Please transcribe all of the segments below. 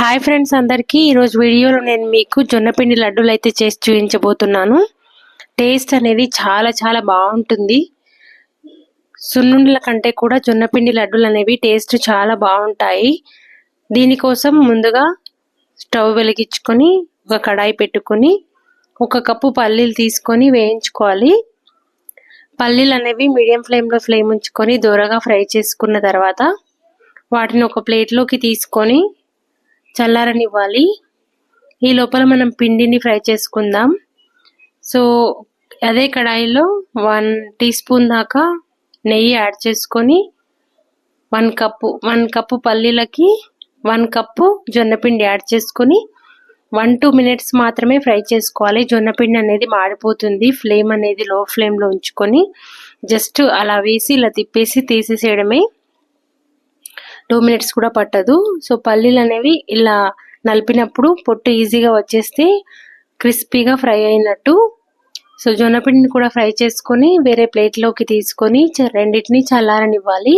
Hi friends అందరికీ. ఈరోజు వీడియోలో నేను మీకు జొన్నపిండి లడ్డూలు అయితే చేసి చూపించబోతున్నాను. టేస్ట్ అనేది చాలా చాలా బాగుంటుంది. సున్నుండల కంటే కూడా జొన్నపిండి లడ్డూలు అనేవి టేస్ట్ చాలా బాగుంటాయి. దీనికోసం ముందుగా స్టవ్ వెలిగించుకొని ఒక కడాయి పెట్టుకొని ఒక కప్పు పల్లీలు తీసుకొని వేయించుకోవాలి. పల్లీలు అనేవి మీడియం ఫ్లేమ్లో ఫ్లేమ్ ఉంచుకొని దూరగా ఫ్రై చేసుకున్న తర్వాత వాటిని ఒక ప్లేట్లోకి తీసుకొని చల్లారనివ్వాలి. ఈ లోపల మనం పిండిని ఫ్రై చేసుకుందాం. సో అదే కడాయిలో వన్ టీ స్పూన్ దాకా నెయ్యి యాడ్ చేసుకొని వన్ కప్పు వన్ కప్పు పల్లీలకి వన్ కప్పు జొన్నపిండి యాడ్ చేసుకొని వన్ టూ మినిట్స్ మాత్రమే ఫ్రై చేసుకోవాలి. జొన్నపిండి అనేది మాడిపోతుంది. ఫ్లేమ్ అనేది లో ఫ్లేమ్లో ఉంచుకొని జస్ట్ అలా వేసి ఇలా తిప్పేసి తీసేసేయడమే టూ మినిట్స్ కూడా పట్టదు. సో పల్లీలు అనేవి ఇలా నలిపినప్పుడు పొట్టు ఈజీగా వచ్చేస్తే క్రిస్పీగా ఫ్రై అయినట్టు. సో జొన్నపిండిని కూడా ఫ్రై చేసుకొని వేరే ప్లేట్లోకి తీసుకొని రెండింటిని చల్లారనివ్వాలి.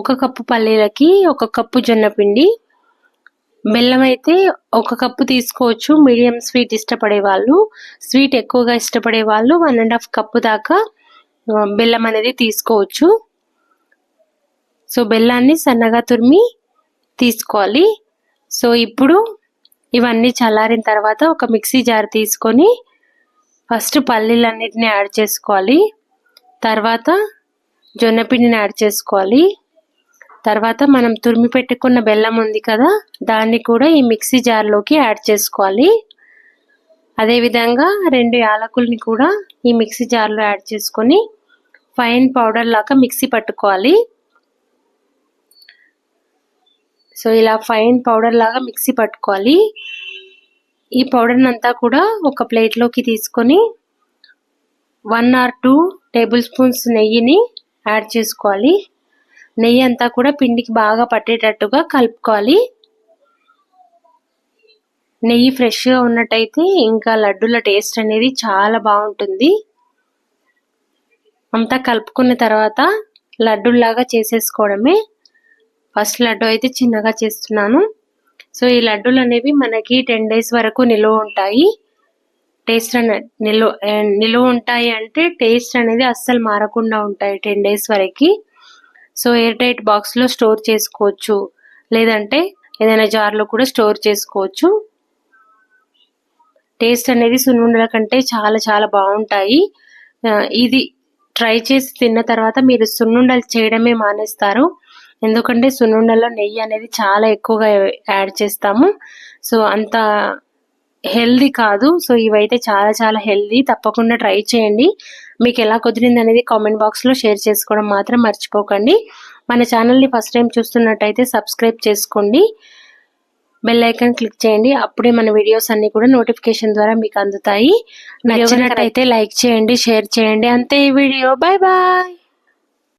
ఒక కప్పు పల్లీలకి ఒక కప్పు జొన్నపిండి బెల్లం అయితే ఒక కప్పు తీసుకోవచ్చు. మీడియం స్వీట్ ఇష్టపడే వాళ్ళు. స్వీట్ ఎక్కువగా ఇష్టపడే వాళ్ళు వన్ అండ్ హాఫ్ కప్పు దాకా బెల్లం అనేది తీసుకోవచ్చు. సో బెల్లాన్ని సన్నగా తురిమి తీసుకోవాలి. సో ఇప్పుడు ఇవన్నీ చల్లారిన తర్వాత ఒక మిక్సీ జార్ తీసుకొని ఫస్ట్ పల్లీలన్నిటిని యాడ్ చేసుకోవాలి. తర్వాత జొన్నపిండిని యాడ్ చేసుకోవాలి. తర్వాత మనం తురిమి పెట్టుకున్న బెల్లం ఉంది కదా దాన్ని కూడా ఈ మిక్సీ జార్లోకి యాడ్ చేసుకోవాలి. అదేవిధంగా రెండు యాలకుల్ని కూడా ఈ మిక్సీ జార్లో యాడ్ చేసుకొని ఫైన్ పౌడర్ లాగా మిక్సీ పట్టుకోవాలి. సో ఇలా ఫైన్ పౌడర్ లాగా మిక్సీ పట్టుకోవాలి. ఈ పౌడర్ని అంతా కూడా ఒక ప్లేట్లోకి తీసుకొని one or two tablespoons నెయ్యిని యాడ్ చేసుకోవాలి. నెయ్యి అంతా కూడా పిండికి బాగా పట్టేటట్టుగా కలుపుకోవాలి. నెయ్యి ఫ్రెష్గా ఉన్నట్టయితే ఇంకా లడ్డూల టేస్ట్ అనేది చాలా బాగుంటుంది. అంతా కలుపుకున్న తర్వాత లడ్డూల్లాగా చేసేసుకోవడమే. ఫస్ట్ లడ్డు అయితే చిన్నగా చేస్తున్నాను. సో ఈ లడ్డూలు అనేవి మనకి టెన్ డేస్ వరకు నిలువ ఉంటాయి. టేస్ట్ అనే నిలువ నిలువ ఉంటాయి అంటే టేస్ట్ అనేది అస్సలు మారకుండా ఉంటాయి టెన్ డేస్ వరకు. సో ఎయిర్ టైట్ బాక్స్లో స్టోర్ చేసుకోవచ్చు. లేదంటే ఏదైనా జార్లో కూడా స్టోర్ చేసుకోవచ్చు. టేస్ట్ అనేది సున్నుండల కంటే చాలా చాలా బాగుంటాయి. ఇది ట్రై చేసి తిన్న తర్వాత మీరు సున్నుండలు చేయడమే మానేస్తారు. ఎందుకంటే సున్నుండలో నెయ్యి అనేది చాలా ఎక్కువగా యాడ్ చేస్తాము. సో అంత హెల్దీ కాదు. సో ఇవైతే చాలా చాలా హెల్దీ. తప్పకుండా ట్రై చేయండి. మీకు ఎలా కుదిరింది అనేది కామెంట్ బాక్స్లో షేర్ చేసుకోవడం మాత్రం మర్చిపోకండి. మన ఛానల్ని ఫస్ట్ టైం చూస్తున్నట్టయితే సబ్స్క్రైబ్ చేసుకోండి. బెల్ ఐకాన్ క్లిక్ చేయండి. అప్పుడే మన వీడియోస్ అన్ని కూడా నోటిఫికేషన్ ద్వారా మీకు అందుతాయి. నచ్చినట్టయితే లైక్ చేయండి షేర్ చేయండి. అంతే ఈ వీడియో. Bye bye